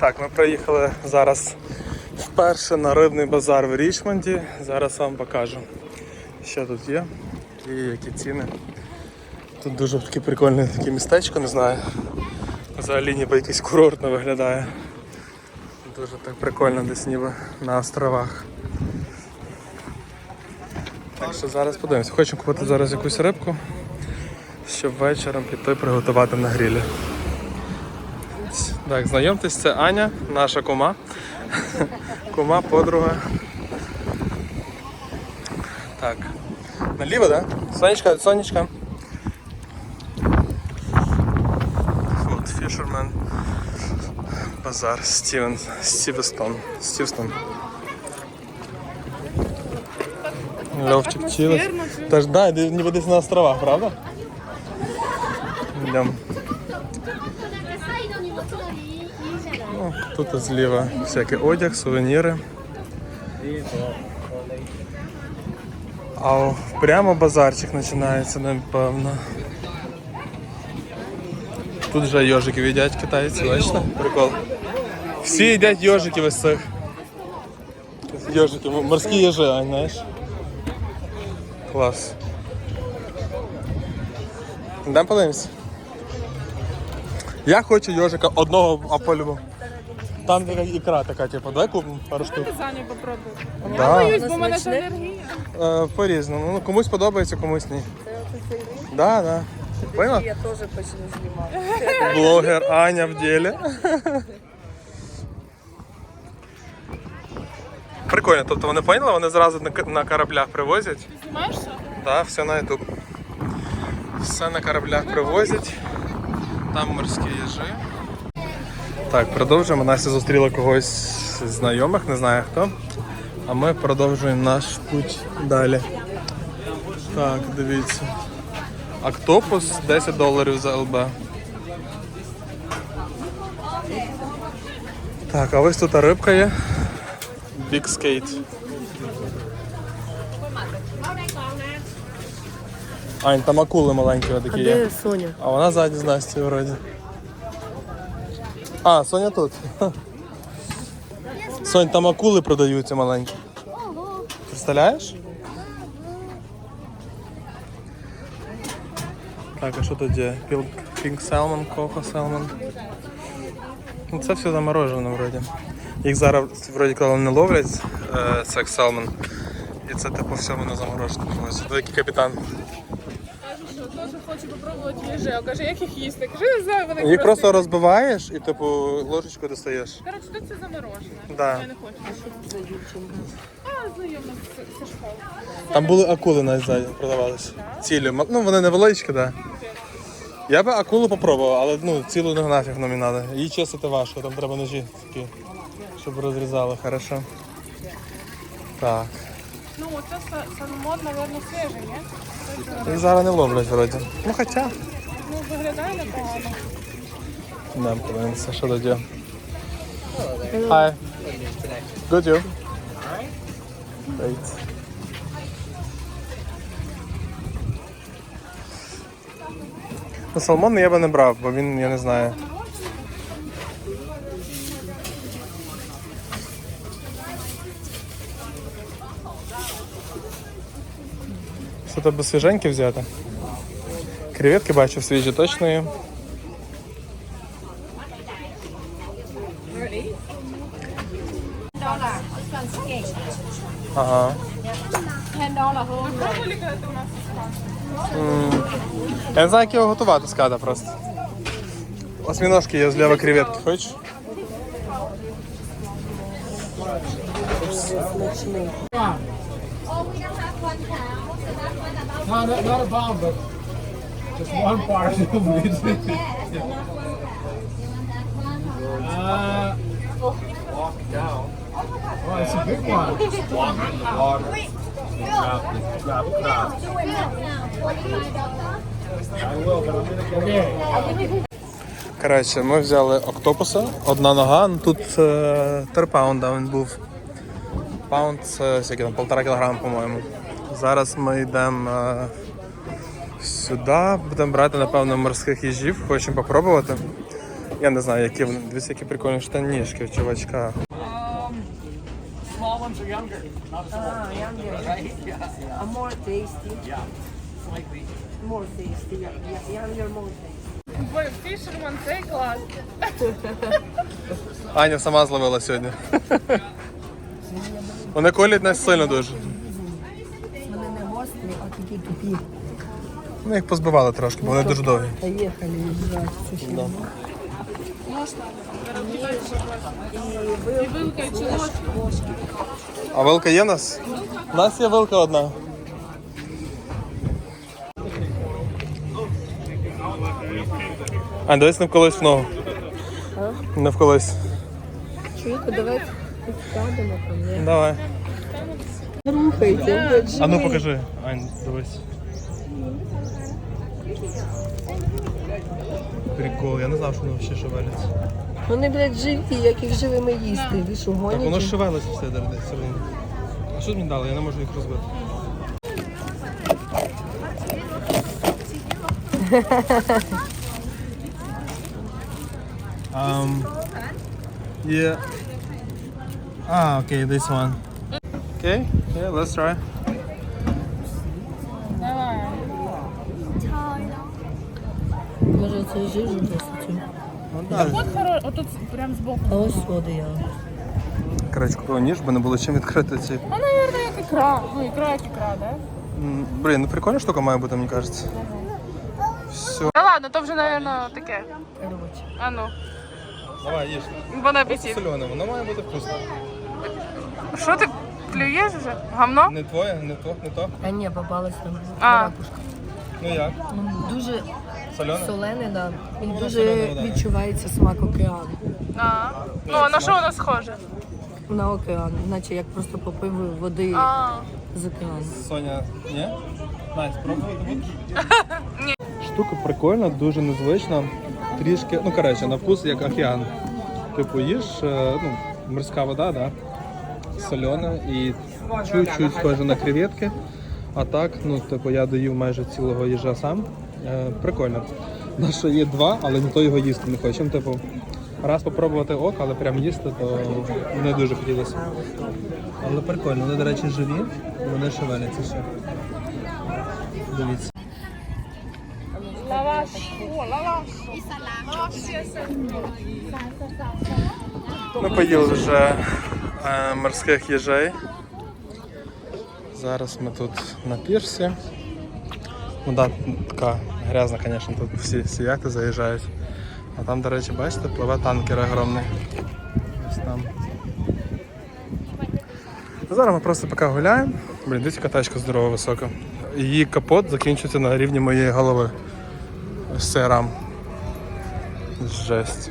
Так, ми приїхали зараз вперше на рибний базар в Річмонді. Зараз вам покажу, що тут є і які ціни. Тут дуже таке прикольне таке містечко, не знаю. Взагалі ніби якийсь курортно виглядає. Дуже так прикольно десь ніби на островах. Так що зараз подивимося. Хочу купити зараз якусь рибку, щоб вечором піти приготувати на грілі. Так, знайомтесь, це Аня, наша кума. Кума, подруга. Так. Наліво, да? Сонечка, сонечка. От, Фішермен. Базар. Стівен. Стівестон. Стівстон. Льовчик чилить. Та ж да, ніби десь на островах, правда? Йдемо. Тут зліва всякий одяг, сувеніри. А прямо базарчик починається, напевно. Тут вже йожиків їдять китайці, бачите? Прикол. Всі їдять йожиків із цих. Йожики, морські їжі, а, знаєш. Клас. Йдемо подивимось. Я хочу йожика одного а. Там ікра така, типу, давай купимо пару штук. Попробуй. Да. Боюсь, бо в мене ж алергія. Е, по-різному. Ну, комусь подобається, комусь ні. Да, да. Поняла? Я тоже почну снимать. Блогер Аня в ділі. Прикольно, тобто вони поняли, вони зразу на, к- на кораблях привозять. Знімаєш що? Да, все на YouTube. Все на кораблях привозять. Там морські їжі. Так, продовжуємо. Настя зустріла когось з знайомих, не знаю хто. А ми продовжуємо наш путь далі. Так, дивіться. Октопус 10 доларів за ЛБ. Так, а ось тут рибка є. Big Skate. Ань, там акули маленькі такі є. Соня? А вона ззаді з Настю вроді. А, Соня тут. Сонь, там акули продаються маленькі. Представляєш? Так, а що тут є? Pink, Salmon, Coco Salmon. Ну, це все заморожено вроді. Їх зараз вроді коли не ловлять секс салмон. І це типу все воно заморожено. Великий капітан. Хоче попробувати їжі. А каже, як їх їсти? Кажи, не знаю, вони Їх просто розбиваєш і типу ложечку достаєш. Коротше, тут це заморожене. Да. Я не хочу. А, знайома з школи. Там були акули навіть ззаді продавалися. Цілі. Ну вони невеличкі, так. Да. Я би акулу попробував, але ну, цілу не нафіг нам не треба. Її чистити важко, там треба ножі такі, щоб розрізали, хорошо. Так. Ну, оце са- салмон, мабуть, свіжий, ні? Їх зараз не ловлять вроді. Ну хоча. Ну, виглядає непогано. Не подивимося, що є. Hi. Good you? Great. Ну, салмон я би не брав, бо він, я не знаю. Тебе свіженьке взяти? Креветки бачу свіжі точно є. Ага. Я не знаю, як його готувати з када просто. Осьміножки є зліва креветки, хочеш? No, not, not a bomb, but just one part. uh, walk down. Oh, it's a big one. Walk in the. Drop it. Drop it. Drop it. I will, but I'm gonna get okay. Коротше, ми взяли октопуса, одна нога, ну тут е, 3 паунда він був. Паунд це скільки там, полтора кілограма, по-моєму. Зараз ми йдемо е, сюди, будемо брати, напевно, морських їжів, хочемо попробувати. Я не знаю, які вони. Дивіться, які прикольні штанішки у чувачка. Small ones are younger. Not so Ah, younger. right? Yeah. A more tasty. Yeah. Slightly. More tasty. Yeah, yeah, younger, more tasty. Бо фішерман цей клас. Аня сама зловила сьогодні. Вони колять нас сильно дуже. Вони не гострі, а такі тупі. Ми їх позбивали трошки, бо вони дуже довгі. Поїхали їжджати. Да. А вилка є в нас? У нас є вилка одна. А дивись не вколись в ногу. Не вколись. Чуєте, давайте підкладемо там. Давай. Рухайте, А ну покажи. Ань, дивись. Прикол, я не знав, що вони взагалі шевеляться. Вони, блядь, живі, як їх живими їсти. Ви що, Так воно гоніте? ж шевелиться все десь все одно. А що мені дали? Я не можу їх розбити. um, yeah. Ah, okay, this one. Okay, yeah, let's try. Давай. Може, це жижу досить. Ну, да. От хоро, отут прям збоку. А ось води я. Коротше, купив ніж, бо не було чим відкрити ці. А, наверное, як ікра. Ну, ікра як ікра, да? М, Блін, ну прикольна штука має бути, мені кажеться. Все. Та ладно, то вже, наверное, таке. А ну, Давай, їж. бон апетит. Солене, воно має бути вкусно. Що ти клюєш вже? Гамно? Не твоє, не то, не то. А ні, попалась там А. ракушка. Ну як? Ну, Дуже Солене? солене, да. І дуже відчувається смак океану. А. Ну, а на що воно схоже? На океан, наче як просто попив води А. з океану. Соня, ні? Настя, спробувати? Ні. Штука прикольна, дуже незвична. Трішки, ну коротше, на вкус як океан. Типу їж, е, ну, морська вода, да? Солена і чуть-чуть схоже на креветки. А так, ну, типу, я доїв майже цілого їжа сам. Е, прикольно. Наша є два, але ніхто його їсти не хоче. Ну, Типу, раз попробувати ок, але прям їсти, то не дуже хотілося. Але прикольно, вони, до речі, живі, вони шевеляться ще. Дивіться. Лаваш. Ми поїли вже е, морських їжей. Зараз ми тут на пірсі. Вода така грязна, звісно, тут всі, всі яхти заїжджають. А там, до речі, бачите, пливе танкер огромний. Ось там. Зараз ми просто поки гуляємо. Блін, дивіться, тачка здорова висока. Її капот закінчується на рівні моєї голови. Ось цей рам. Жесть.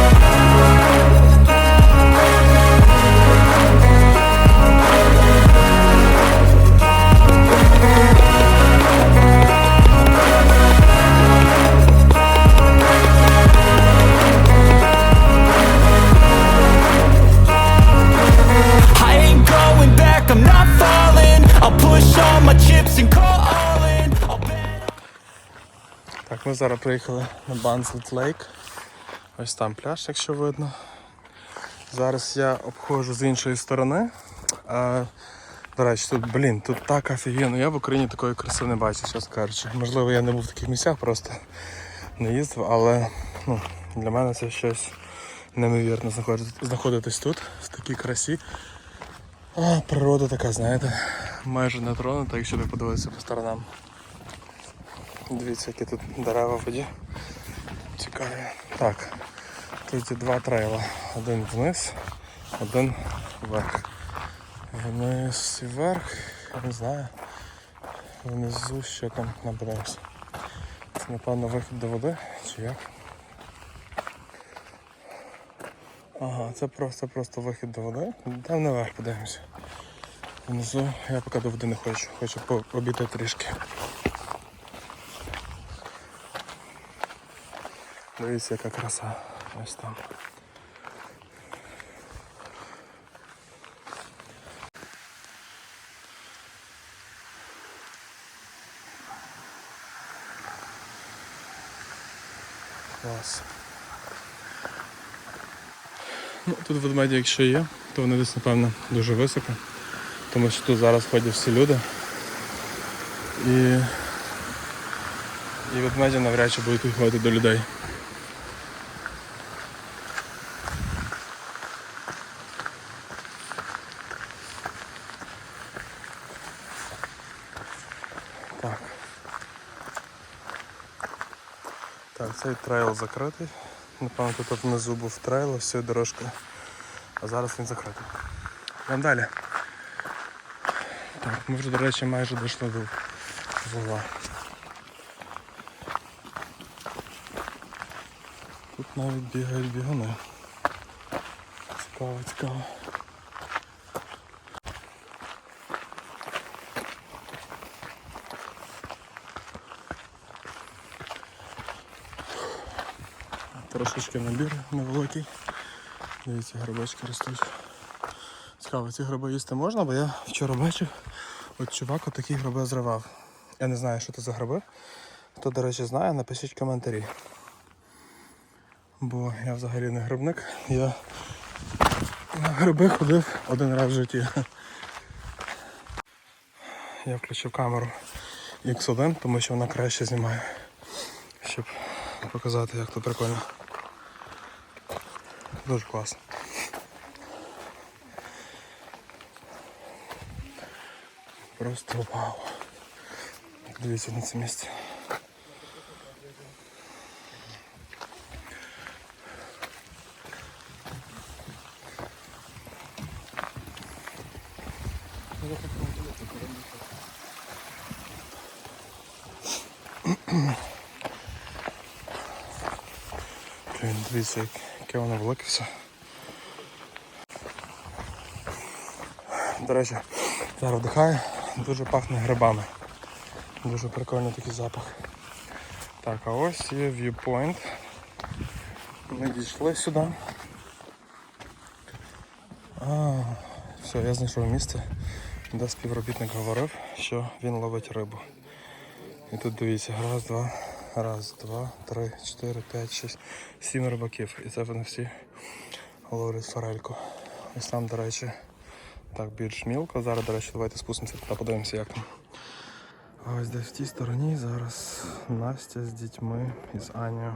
Так, ми зараз приїхали на Банзлет Лейк. Ось там пляж, якщо видно. Зараз я обходжу з іншої сторони. А, До речі, тут, блін, тут так офігенно. Я в Україні такої краси не бачу, що скажучи. Можливо, я не був в таких місцях, просто не їздив, але ну, для мене це щось неймовірно знаходитись тут, в такій красі. А, Природа така, знаєте майже не тронута, якщо ви подивитися по сторонам. Дивіться, які тут дерева в воді. Цікаві. Так, тут є два трейла. Один вниз, один вверх. Вниз і вверх, я не знаю. Внизу що там нам подивимося. Це напевно вихід до води, чи як? Ага, це просто просто вихід до води. Там наверх подивимося. Внизу я поки до води не хочу, хочу пообійти трішки. Дивіться, яка краса. Ось там. Клас. Ну, тут ведмеді, якщо є, то вони десь, напевно, дуже високо. Тому що тут зараз ходять всі люди. І, і ведмеді навряд чи будуть підходити до людей. Так. Так, цей трейл закритий. Напевно, тут внизу був трейл, ось цією. А зараз він закритий. Йдемо далі. Ми вже, до речі, майже дійшли до вугла. Тут навіть бігають бігуни. Цікаво, цікаво. Трошечки набір невеликий. Дивіться, грибочки ростуть. Цікаво, ці гриби їсти можна, бо я вчора бачив, от чувак отакі гриби зривав. Я не знаю, що це за гриби. Хто, до речі, знає, напишіть коментарі. Бо я взагалі не грибник. Я на гриби ходив один раз в житті. Я включив камеру X1, тому що вона краще знімає. Щоб показати, як тут прикольно. Дуже класно. Просто вау. Дивіться на це місце. Блін, дивіться, як- яке воно велике все. До речі, зараз вдихаю, дуже пахне грибами. Дуже прикольний такий запах. Так, а ось є viewpoint. Ми дійшли сюди. А, все, я знайшов місце, де співробітник говорив, що він ловить рибу. І тут дивіться, раз, два, раз, два, три, чотири, п'ять, шість, сім рибаків. І це вони всі ловлять форельку. Ось там, до речі, так більш мілко. Зараз, до речі, давайте спустимося туди, подивимося, як там. Ось десь в тій стороні зараз Настя з дітьми і з Анією.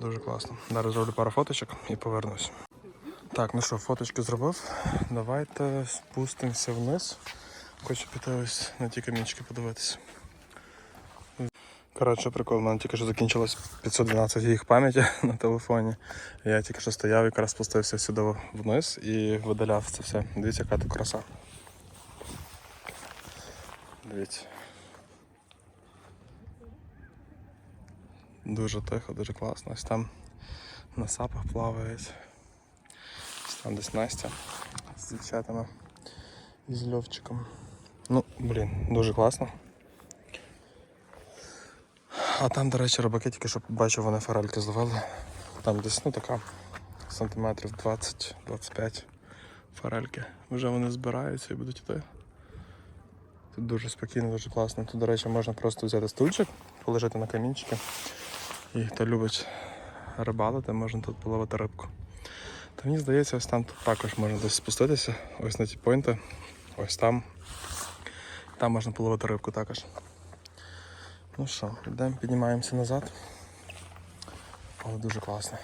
Дуже класно. Зараз зроблю пару фоточок і повернусь. Так, ну що, фоточки зробив. Давайте спустимося вниз. Хочу піти ось на ті камінчики подивитися. Коротше, прикол, у мене тільки що закінчилось 512 гіг пам'яті на телефоні. Я тільки що стояв, якраз спустився сюди вниз і видаляв це все. Дивіться, яка тут краса. Дивіться. Дуже тихо, дуже класно. Ось там на сапах плавають. Ось там десь Настя з дівчатами і з Льовчиком. Ну, блін, дуже класно. А там, до речі, рибаки тільки що бачу, вони форельки зловили. Там десь, ну така, сантиметрів 20-25 форельки. Вже вони збираються і будуть йти. Тут дуже спокійно, дуже класно. Тут, до речі, можна просто взяти стульчик, полежати на камінчики. І хто любить рибалити, можна тут половити рибку. Та мені здається, ось там тут також можна десь спуститися, ось на ті пойнти, ось там. Там можна половити рибку також. Ну що, йдемо, піднімаємося назад. Але дуже класно.